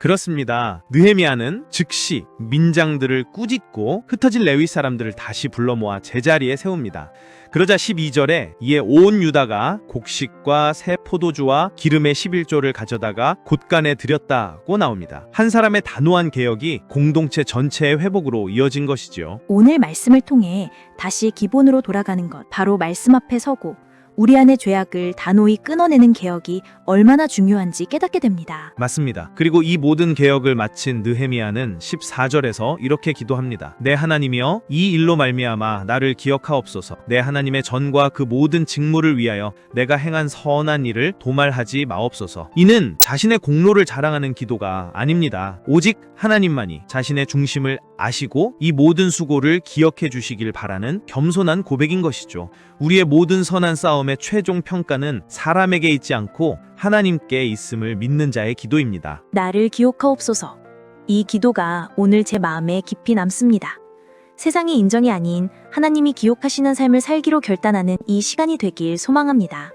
그렇습니다. 느헤미야는 즉시 민장들을 꾸짖고 흩어진 레위 사람들을 다시 불러 모아 제자리에 세웁니다. 그러자 12절에 이에 온 유다가 곡식과 새 포도주와 기름의 11조를 가져다가 곳간에 드렸다고 나옵니다. 한 사람의 단호한 개혁이 공동체 전체의 회복으로 이어진 것이지요. 오늘 말씀을 통해 다시 기본으로 돌아가는 것, 바로 말씀 앞에 서고 우리 안의 죄악을 단호히 끊어내는 개혁이 얼마나 중요한지 깨닫게 됩니다. 맞습니다. 그리고 이 모든 개혁을 마친 느헤미야는 14절에서 이렇게 기도합니다. 내 하나님이여 이 일로 말미암아 나를 기억하옵소서. 내 하나님의 전과 그 모든 직무를 위하여 내가 행한 선한 일을 도말하지 마옵소서. 이는 자신의 공로를 자랑하는 기도가 아닙니다. 오직 하나님만이 자신의 중심을 아시고 이 모든 수고를 기억해 주시길 바라는 겸손한 고백인 것이죠. 우리의 모든 선한 싸움의 최종 평가는 사람에게 있지 않고 하나님께 있음을 믿는 자의 기도입니다. 나를 기억하옵소서. 이 기도가 오늘 제 마음에 깊이 남습니다. 세상의 인정이 아닌 하나님이 기억하시는 삶을 살기로 결단하는 이 시간이 되길 소망합니다.